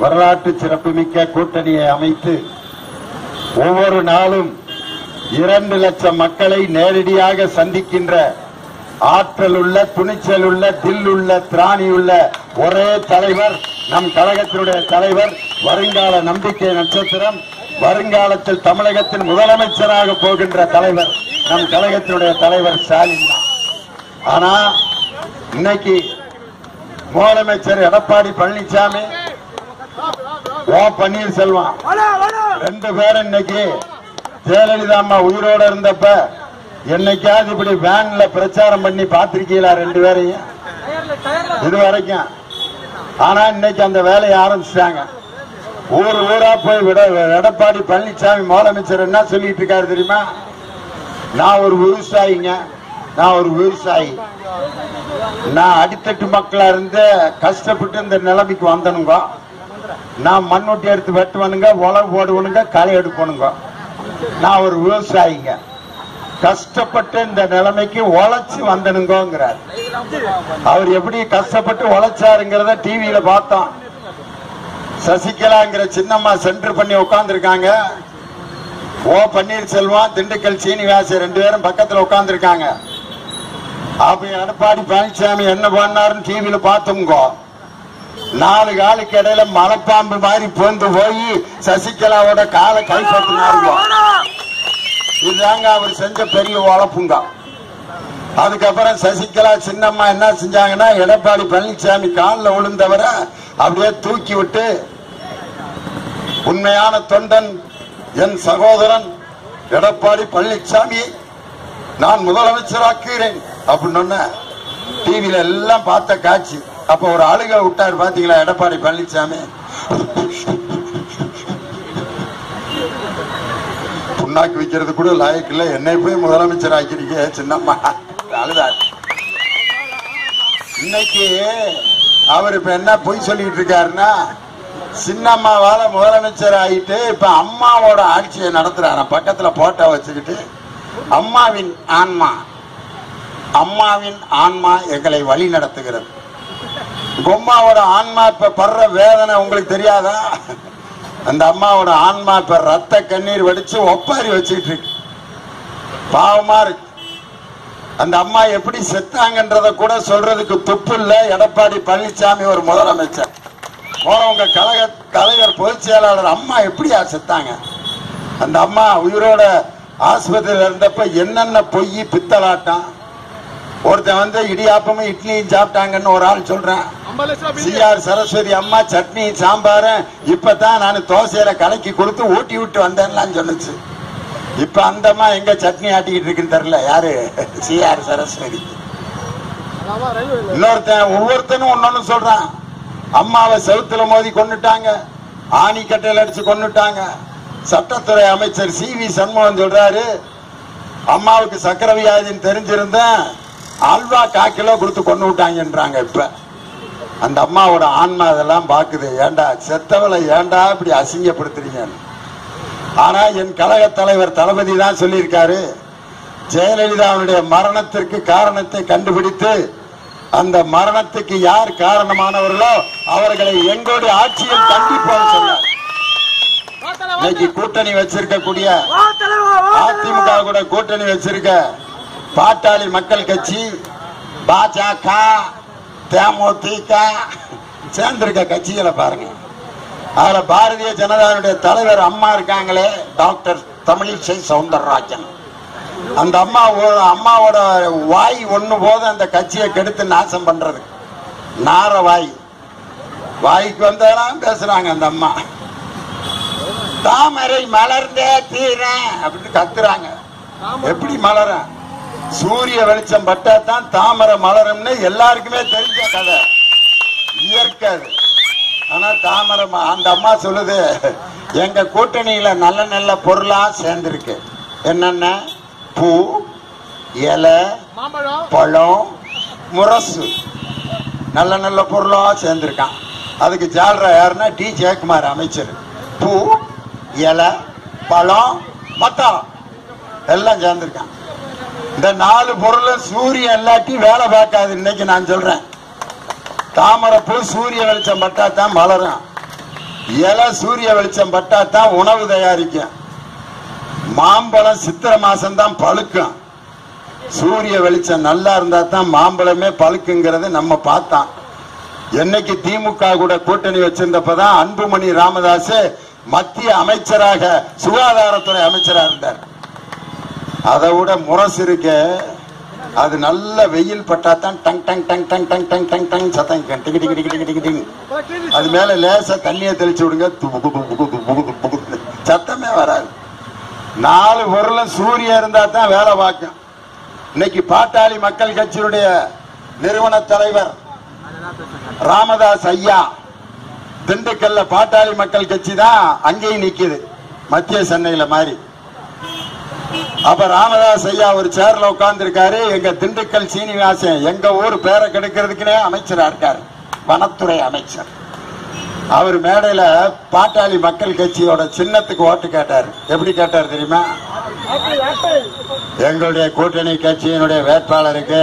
வரலாற்று சிறப்புமிக்க கூட்டணியை அமைத்து ஒவ்வொரு நாளும் இரண்டு லட்சம் மக்களை நேரடியாக சந்திக்கின்ற ஆற்றல் உள்ள துணிச்சல் உள்ள தில் உள்ள திராணி உள்ள ஒரே தலைவர் நம் கழகத்தினுடைய தலைவர் வருங்கால நம்பிக்கை நட்சத்திரம் வருங்காலத்தில் தமிழகத்தின் முதலமைச்சராக போகின்ற தலைவர் நம் கழகத்தினுடைய தலைவர் ஸ்டாலின் தான். ஆனா இன்னைக்கு முதலமைச்சர் எடப்பாடி பழனிசாமி ஓ பன்னீர்செல்வம். ரெண்டு பேரும் இன்னைக்கு ஜெயலலிதா அம்மா உயிரோட இருந்தப்ப என்னைக்காவது இப்படி வேன்ல பிரச்சாரம் பண்ணி பாத்திருக்கீங்களா ரெண்டு பேரையும்? இது வரைக்கும். ஆனா இன்னைக்கு அந்த வேலையை ஆரம்பிச்சிட்டாங்க. ஊர் ஊரா போய் விட எடப்பாடி பழனிசாமி முதலமைச்சர் என்ன சொல்லிட்டு இருக்காரு தெரியுமா? நான் ஒரு விவசாயிங்க நான் ஒரு விவசாயி நான் அடித்தட்டு மக்களா இருந்து கஷ்டப்பட்டு இந்த நிலைமைக்கு வந்தனுங்க. நான் மண்ணுட்டி எடுத்து வெட்டுவனுங்க உழவு போடுவனுங்க களை எடுக்கணுங்க. நான் ஒரு விவசாயிங்க. கஷ்டப்பட்டு இந்த நிலைமைக்கு உழைச்சு வந்தனுங்கிறார் அவர் எப்படி கஷ்டப்பட்டு உழைச்சாருங்கிறத டிவியில பார்த்தோம். சசிகலாங்கிற சின்னம்மா சென்டர் பண்ணி உட்காந்துருக்காங்க ஓ பன்னீர்செல்வம் திண்டுக்கல் சீனிவாச ரெண்டு பேரும் பக்கத்துல உட்காந்துருக்காங்க அப்ப எடப்பாடி பழனிசாமி என்ன பண்ணாருன்னு டிவியில பார்த்தோம்கோ நாலு காலுக்கு இடையில மலைப்பாம்பு மாதிரி புந்து போய் சசிகலாவோட காலை கைப்பற்றினாருங்க. இதுதாங்க அவர் செஞ்ச பெரிய உழப்புங்க. அதுக்கப்புறம் சசிகலா சின்னம்மா என்ன செஞ்சாங்கன்னா எடப்பாடி பழனிசாமி காலில் விழுந்தவரை அப்படியே தூக்கி விட்டு உண்மையான தொண்டன் என் சகோதரன் எடப்பாடி பழனிசாமி நான் முதலமைச்சராக்குகிறேன் அப்படின்னு டிவியில எல்லாம் பார்த்த காட்சி. அப்ப ஒரு அழுக விட்டாரு பாத்தீங்களா? எடப்பாடி பழனிசாமி புண்ணாக்கு வைக்கிறது கூட லாயக்கு இல்ல. என்னை போய் முதலமைச்சர் ஆக்கிறீங்க சின்னம்மா? அழுதாரு. இன்னைக்கு அவர் இப்ப என்ன பொய் சொல்லிட்டு இருக்காருன்னா சின்னம்மாவால முதலமைச்சர் ஆயிட்டு இப்ப அம்மாவோட ஆட்சியை நடத்துறாரு. பக்கத்துல போட்டோ வச்சுக்கிட்டு அம்மாவின் ஆன்மா அம்மாவின் ஆன்மா எங்களை வழி நடத்துகிறது. அம்மாவோட ஆன்மா இப்ப படுற வேதனை உங்களுக்கு தெரியாதா? அந்த அம்மாவோட ஆன்மா இப்ப ரத்த கண்ணீர் வடிச்சு ஒப்பாரி வச்சுக்கிட்டு இருக்கு. பாவமா இருக்கு. அந்த அம்மா எப்படி செத்தாங்கன்றத கூட சொல்றதுக்கு துப்பு இல்ல. எடப்பாடி பழனிசாமி ஒரு முதலமைச்சர். போறவங்க கழக தலைவர் பொதுச் செயலாளர் அம்மா எப்படியா செத்தாங்க? அந்த அம்மா உயிரோட ஆஸ்பத்திரியில் இருந்தப்ப என்னென்ன பொய் பித்தலாட்டம்? ஒருத்தன் வந்து இடியாப்பமும் இட்லியும் சாப்பிட்டாங்கன்னு ஒரு ஆள் சொல்றேன். சிஆர் சரஸ்வதி அம்மா சட்னி சாம்பார் இப்பதான் நான் தோசையில கலக்கி கொடுத்து ஊட்டி விட்டு வந்தேன்லாம் சொன்னுச்சு இப்ப அந்த அம்மா எங்க சட்னி ஆட்டிக்கிட்டு இருக்குன்னு தெரியல. யாரு? C R Saraswathi. இன்னொருத்தன் ஒவ்வொருத்தனும் ஒன்னொன்னு சொல்றான். அம்மாவை செவுத்துல மோதி கொண்டுட்டாங்க ஆணி கட்டையில அடிச்சு கொண்டுட்டாங்க சட்டத்துறை அமைச்சர் சி வி சண்முகம் சொல்றாரு அம்மாவுக்கு சக்கர வியாதின்னு தெரிஞ்சிருந்தேன். அல்வா கால் கிலோ கொடுத்து கொண்டு விட்டாங்கன்றாங்க இப்ப. அந்த அம்மாவோட ஆன்மா அதெல்லாம் பாக்குது. ஏண்டா செத்தவளை ஏண்டா இப்படி அசிங்கப்படுத்துறீங்க? ஆனா என் கழக தலைவர் தளபதி தான் சொல்லியிருக்காரு. ஜெயலலிதாவுடைய மரணத்திற்கு காரணத்தை கண்டுபிடித்து அந்த மரணத்துக்கு யார் காரணமானவர்களோ அவர்களை எங்களோட ஆட்சியில் கண்டிப்போம் சொன்னார். இன்னைக்கு கூட்டணி வச்சிருக்கக்கூடிய அதிமுக கூட கூட்டணி வச்சிருக்க பாட்டாளி மக்கள் கட்சி பாஜக தேமுதிக சேர்ந்திருக்க கட்சிகளை பாருங்க. அதுல பாரதிய ஜனதாவுடைய தலைவர் அம்மா இருக்காங்களே டாக்டர் தமிழிசை சவுந்தரராஜன். அந்த அம்மா அம்மாவோட வாய் ஒண்ணு போதும் அந்த கட்சியை கெடுத்து நாசம் பண்றது. நார வாய். வாய்க்கு வந்ததெல்லாம் பேசுறாங்க அந்த அம்மா. தாமரை மலர்ந்தே தீர அப்படின்னு கத்துறாங்க. எப்படி மலரும் சூரிய வெளிச்சம் பட்டா தான் தாமரை மலரும்னு எல்லாருக்குமே தெரிஞ்ச கதை. இயற்கை. ஆனா தாமரை அந்த அம்மா சொல்லுது எங்க கூட்டணியில நல்ல நல்ல பொருளா சேர்ந்திருக்கு. என்னென்ன? பூ இலை பழம் முரசு. நல்ல நல்ல பொருளா சேர்ந்திருக்கான். அதுக்கு ஜால்ரா யாருன்னா டி. ஜெயக்குமார் அமைச்சர். பூ இலை பழம் மத்தம் எல்லாம் சேர்ந்திருக்கான். இந்த நாலு பொருளும் சூரியன் இல்லாட்டி வேலை பார்க்காது இன்னைக்கு நான் சொல்றேன். தாமரைப்பூ சூரிய வெளிச்சம் பட்டா தான் மலரும் இலை சூரிய வெளிச்சம் பட்டா தான் உணவு தயாரிக்கும். மாம்பழம் சித்திரை மாசம் தான் பழுக்கும். சூரிய வெளிச்சம் நல்லா இருந்தா தான் மாம்பழமே பழுக்குங்கிறது நம்ம பார்த்தோம். என்னைக்கு திமுக கூட கூட்டணி வச்சிருந்தப்பதான் அன்புமணி ராமதாஸ் மத்திய அமைச்சராக சுகாதாரத்துறை அமைச்சராக இருந்தார். அதை விட முரசு இருக்க. அது நல்ல வெயில் பட்டா தான் டங் டங் டங் டங் டங் டங் டங் டங் சத்தம் கேட்கும். டிகி டிகி டிகி டிகி அது மேல லேசா தண்ணியை தெளிச்சு விடுங்க. துபு புகு துபு புகு சத்தமே வராது. நாலு பொருளும் சூரியன் இருந்தா தான் வேலை பார்க்கும். இன்னைக்கு பாட்டாளி மக்கள் கட்சியினுடைய நிறுவன தலைவர் ராமதாஸ் ஐயா திண்டுக்கல்ல பாட்டாளி மக்கள் கட்சி தான் அங்கேயும் நிக்குது. மத்திய சென்னையில மாதிரி அப்ப ராமதாஸ் ஐயா ஒரு சேர்ல உட்கார்ந்து இருக்காரு எங்க திண்டுக்கல் சீனிவாசன் எங்க ஊர் பேரை கெடுக்கிறதுக்குனே அமைச்சரா இருக்காரு. வனத்துறை அமைச்சர். அவர் மேடையில பாட்டாளி மக்கள் கட்சியோட சின்னத்துக்கு ஓட்டு கேட்டார். எப்படி கேட்டார் தெரியுமா? எங்களுடைய கூட்டணி கட்சியினுடைய வேட்பாளருக்கு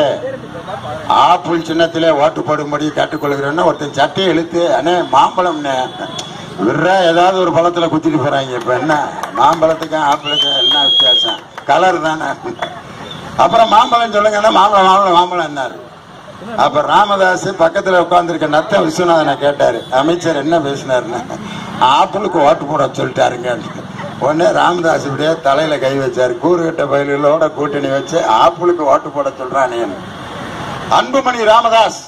ஆப்பிள் சின்னத்திலே ஓட்டு போடும்படி கேட்டுக்கொள்கிறேன்னு ஒருத்தன் சட்டையை இழுத்து அண்ணே மாம்பழம்னே. விடுறா ஏதாவது ஒரு பழத்துல குத்திட்டு போறாங்க. இப்ப என்ன? மாம்பழத்துக்கும் ஆப்பிளுக்கும் என்ன கலர் தானே. அப்புறம் மாம்பழம் சொல்லுங்கன்னா மாம்பழம் மாம்பழம் மாம்பழம் என்னாரு. அப்ப ராமதாஸ் பக்கத்துல உட்கார்ந்துருக்க நத்த விஸ்வநாதனை கேட்டாரு. அமைச்சர் என்ன பேசினாருன்னு. ஆப்பிளுக்கு ஓட்டு போட சொல்லிட்டாருங்க. உடனே ராமதாஸ் இப்படியே தலையில கை வச்சாரு. கூறுகட்ட பயிர்களோட கூட்டணி வச்சு ஆப்பிளுக்கு ஓட்டு போட சொல்றானே. அன்புமணி ராமதாஸ்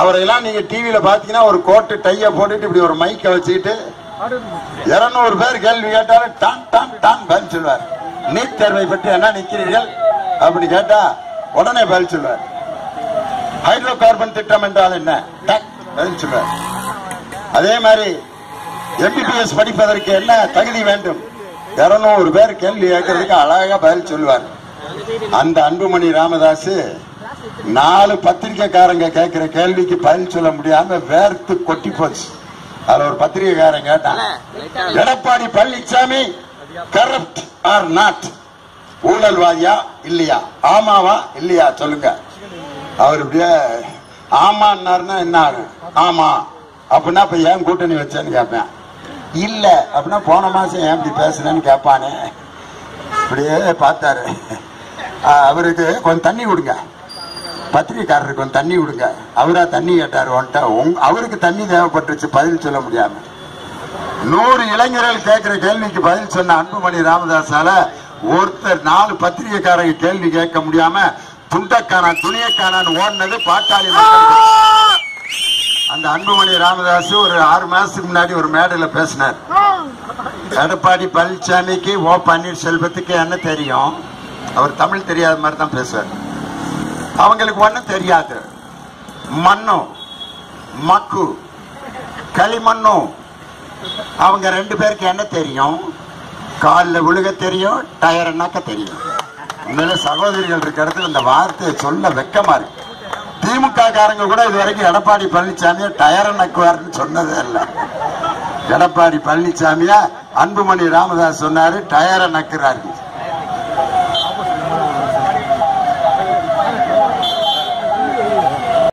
அவரையெல்லாம் நீங்க டிவியில பாத்தீங்கன்னா ஒரு கோட்டு டைய போட்டுட்டு இப்படி ஒரு மைக்க வச்சுக்கிட்டு இருநூறு பேர் கேள்வி கேட்டாலும் டான் டான் டான் பதில் சொல்வார் நீட் தேர்வை பற்றி என்ன நிற்கிறீர்கள் அப்படி கேட்டா உடனே பதில் சொல்வார் ஹைட்ரோ கார்பன் திட்டம் என்றால் என்ன? டக் பதில் சொல்வார் அதே மாதிரி எம்பிபிஎஸ் படிப்பதற்கு என்ன தகுதி வேண்டும்? இருநூறு பேர் கேள்வி கேட்கறதுக்கு அழகா பதில் சொல்வார் அந்த அன்புமணி ராமதாஸ் நாலு பத்திரிக்கைக்காரங்க கேட்கிற கேள்விக்கு பதில் சொல்ல முடியாம வேர்த்து கொட்டி போச்சு. அதுல ஒரு பத்திரிக்கைக்காரன் கேட்டான் Edappadi Palaniswami corrupt or not ஊழல்வாதியா? இல்லையா? ஆமாவா? இல்லையா? சொல்லுங்க. அவர் இப்படியே ஆமான்னாருன்னா என்ன ஆகும்? ஆமா. அப்படின்னா இப்ப ஏன் கூட்டணி வச்சேன்னு கேட்பேன் இல்ல. அப்படின்னா போன மாசம் ஏன் இப்படி பேசுனேன்னு கேட்பானே இப்படியே பார்த்தாரு. அவருக்கு கொஞ்சம் தண்ணி கொடுங்க. பத்திரிகைக்காரருக்கு கொஞ்சம் தண்ணி கொடுங்க. அவரா தண்ணி கேட்டாரு உன்ட்ட. அவருக்கு தண்ணி தேவைப்பட்டுச்சு பதில் சொல்ல முடியாம. நூறு இளைஞர்கள் கேட்கிற கேள்விக்கு பதில் சொன்ன அன்புமணி ராமதாஸால ஒருத்தர் நாலு பத்திரிகைக்காரங்க கேள்வி கேட்க முடியாம துண்டக்கான துணியக்கானான்னு ஓடினது பாட்டாளி. அந்த அன்புமணி ராமதாஸ் ஒரு ஆறு மாசத்துக்கு முன்னாடி ஒரு மேடையில பேசினார். எடப்பாடி பழனிசாமிக்கு ஓ பன்னீர்செல்வத்துக்கு என்ன தெரியும்? அவர் தமிழ் தெரியாத மாதிரி தான் பேசுவார். அவங்களுக்கு ஒண்ணும் தெரியாது. மண்ணும் மக்கு களிமண்ணும் அவங்க ரெண்டு பேருக்கு என்ன தெரியும்? காலில் விழுக தெரியும் டயர் நக்க தெரியும். உண்மையில சகோதரிகள் இருக்கிறது இந்த வார்த்தையை சொல்ல வெக்கமா இருக்கு. திமுக காரங்க கூட இது வரைக்கும் எடப்பாடி பழனிசாமியை டயர் நக்குவார்னு சொன்னதே இல்லை. எடப்பாடி பழனிசாமியா அன்புமணி ராமதாஸ் சொன்னாரு டயரை நக்குறாரு